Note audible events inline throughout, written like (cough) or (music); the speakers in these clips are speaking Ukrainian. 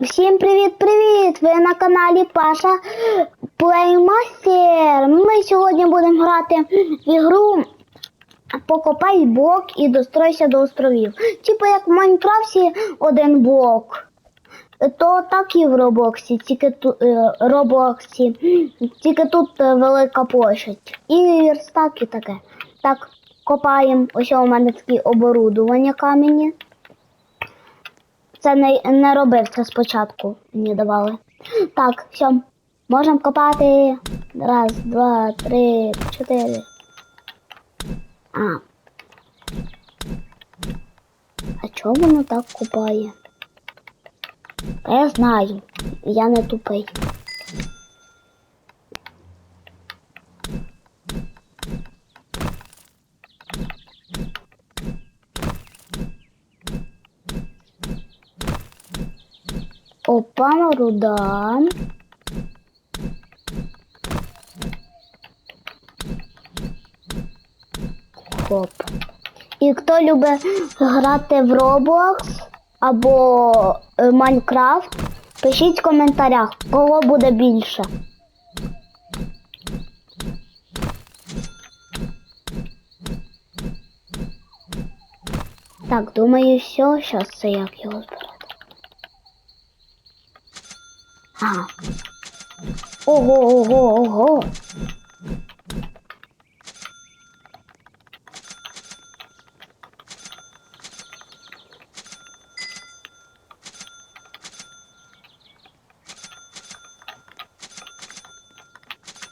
Всім привіт-привіт! Ви на каналі Паша Плеймастер. Ми сьогодні будемо грати в ігру Покопай блок і достройся до островів. Типу як в Майнкрафті один блок. То так і в Роблоксі, тільки тут Роблоксі, тільки тут е, велика площадь. І верстак і таке. Так, копаємо. Ось у мене такі оборудування камені. Це не, не робив це спочатку, мені давали. Так, все, можемо копати. Раз, два, три, чотири. А. А чого воно так копає? Та я знаю, я не тупий. Опа, руда. Хоп. І хто любить грати в Roblox або е, Майнкрафт, пишіть в коментарях, кого буде більше. Так, думаю, все, зараз це як його збирати. Ага. Ого, ого, ого.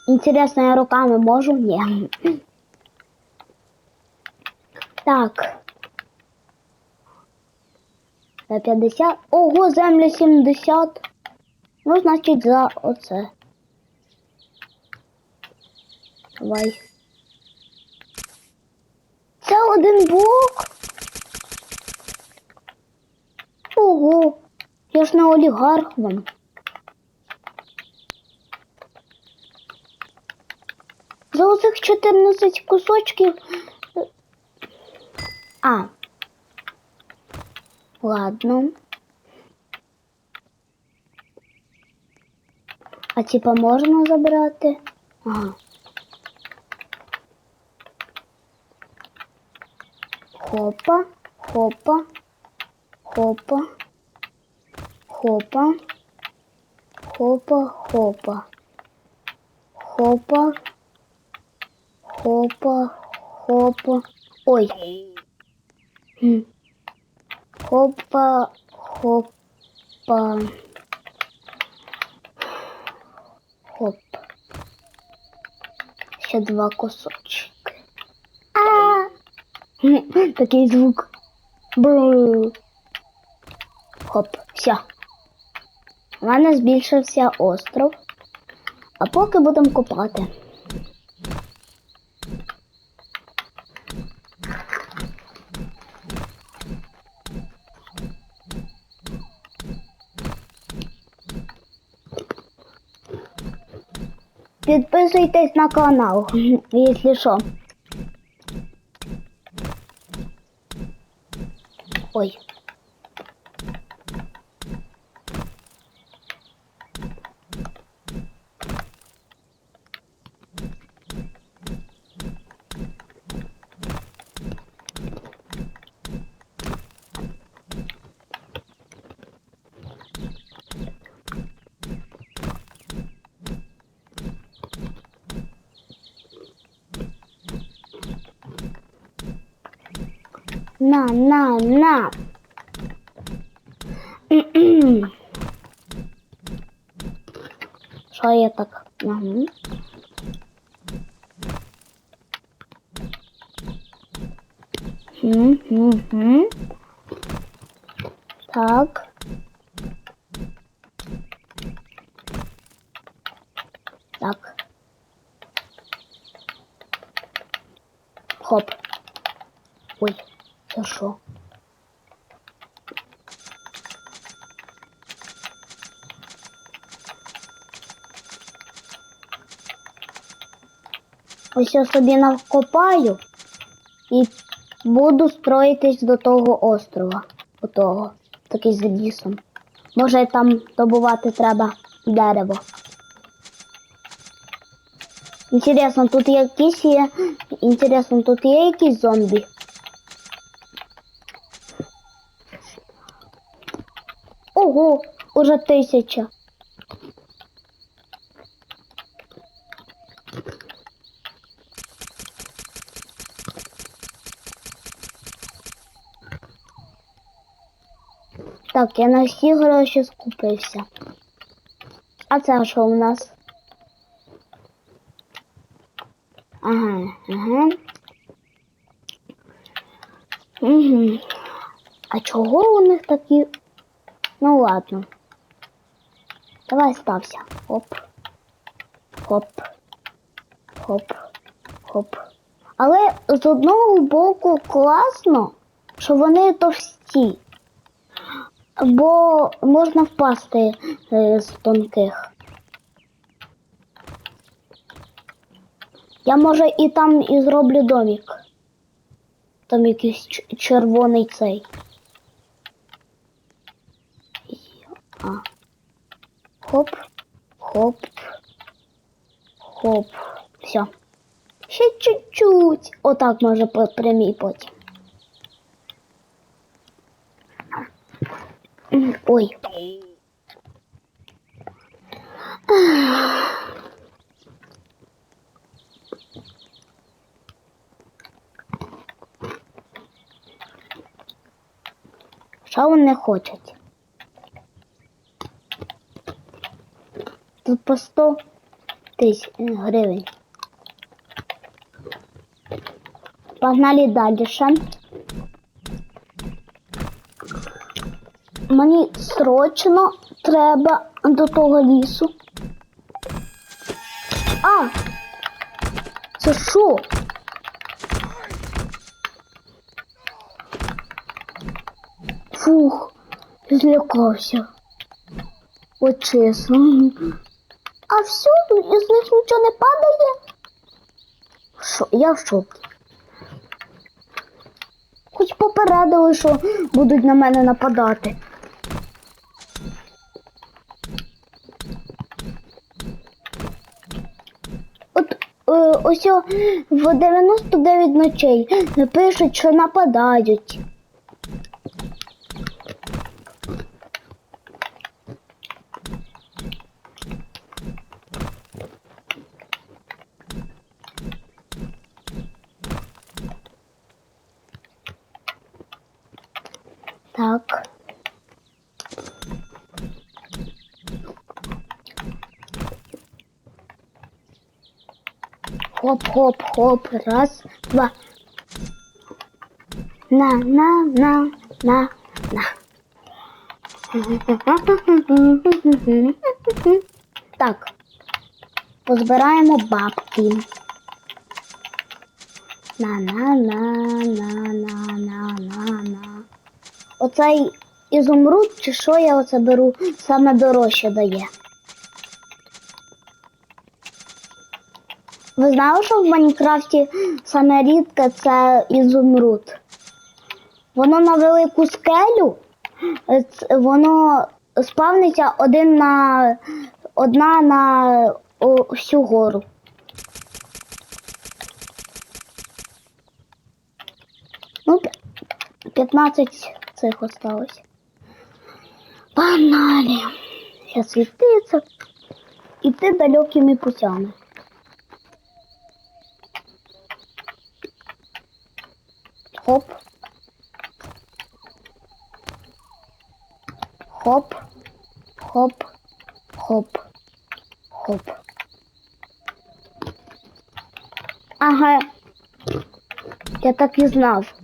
Интересно, я руками можу? Ні. Так. За 50. Ого, земля 70. Ну, значить, за оце. Давай. Це один блок. Ого. Я ж не олігарх вам. За оцих 14 кусочків. А. Ладно. А типа можна забрати? Ага. Хопа, хопа, хопа, хопа, хопа, хопа, хопа, хопа, хопа. Ой. Хопа, хопа. Хоп. Ще два кусочки. А! (laughs) Такий звук. Бру. Хоп, все. У мене збільшився остров. А поки будемо копати. Підписуйтесь на канал, якщо що. Ой. На, на, на. Що я так? Угу. Угу. Так. Хоп. Ой, це що? Ось я собі навкопаю і буду строїтись до того острова. Отого. Такий з лісом. Може там добувати треба дерево. Інтересно, тут якісь є. Інтересно, тут є якісь зомбі. Ого, уже тисяча. Так, я на всі гроші скупився. А це що у нас? Ага, ага. Угу. А чого у них такі? Ну ладно. Давай стався. Хоп. Хоп. Хоп. Хоп. Але з одного боку класно, що вони товсті. Бо можна впасти е, з тонких. Я може і там і зроблю домик. Там якийсь червоний цей. А. Хоп, хоп, хоп. Все. Ще чуть-чуть. Отак може прямій потім. Ой. Що вони хочуть? Тут по 100 тисяч гривень. Погнали далі. Мені срочно треба до того лісу. А! Це що? Фух, злякався. От чесно. А все, із них нічого не падає? Шо, я в шокі. Хоч попередили, що будуть на мене нападати. От е, ось в 99 ночей пишуть, що нападають. Так. Хоп-хоп-хоп. Раз, два. На, на, на, на, на. Так. Позбираємо бабки. На, на, на, на, на, на, на, на. Оцей ізумруд, чи що я оце беру, саме дорожче дає. Ви знали, що в Майнкрафті саме рідке це ізумруд? Воно на велику скелю, воно спавниться один на одна на всю гору. Ну, 15 цих осталось. Погнали. Сейчас світиться. Іти далекими путями. Хоп. Хоп. Хоп. Хоп. Хоп. Ага. Я так і знав.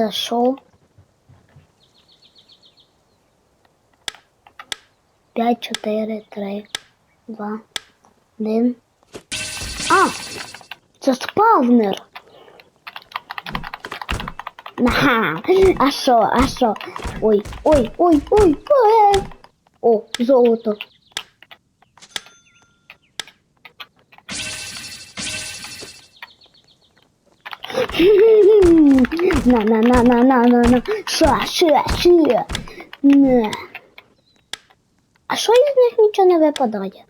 Зашел. П'ять, чотири, три, два, один. А! Це спавнер. Ага. А що, а що? Ой, ой, ой, ой, ой. О, золото. На на на на на на на ша ша ша не. А що із них нічого не випадає?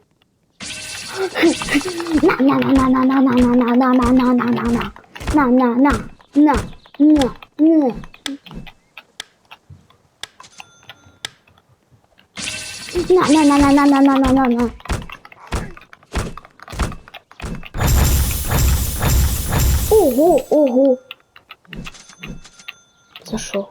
На на на на на на на на на на на на на на на на на на на на На на на на на на на на на на Ого, ого. Це що?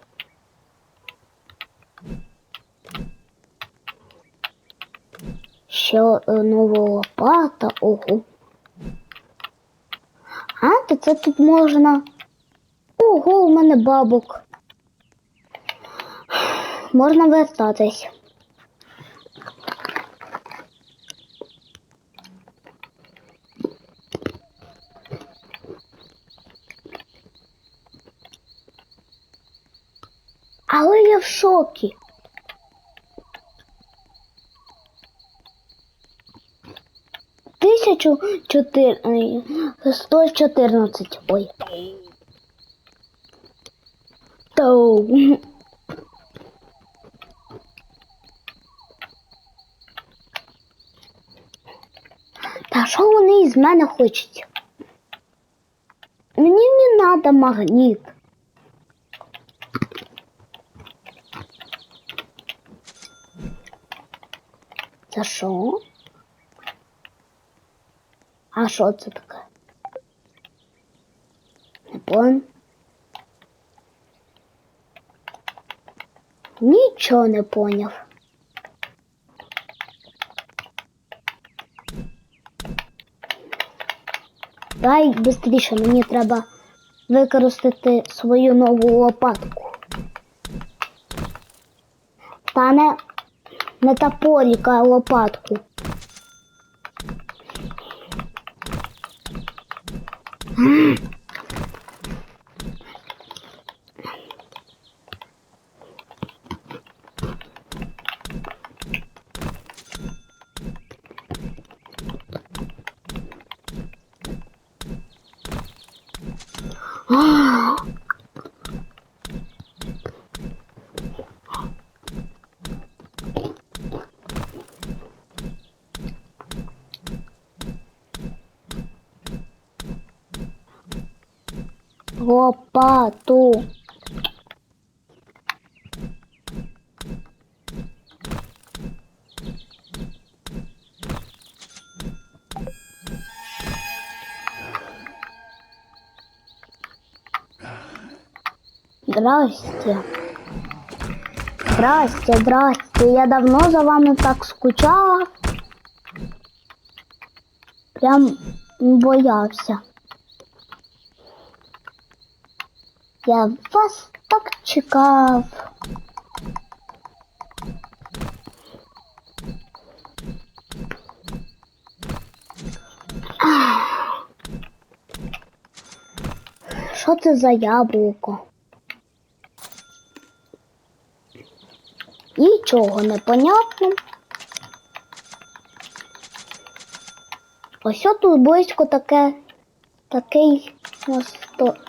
Ще е, нова лопата, ого. А, то це тут можна. Ого, у мене бабок. Можна вертатись. Але я в шокі. Тисячу чотир... сто чотирнадцять. Ой. Тоу. Та що вони із мене хочуть? Мені не треба магніт. Це що? А що це таке? Не понял. Нічого не поняв. Дай швидше, мені треба використати свою нову лопатку. Та не, на топорика лопатку. А! Лопату. Здрасте. Здрасте, здрасте. Я давно за вами так скучав. Прям боявся. Я вас так чекав. Що це за яблуко? Нічого не понятно. Ось тут близько таке, такий мосто.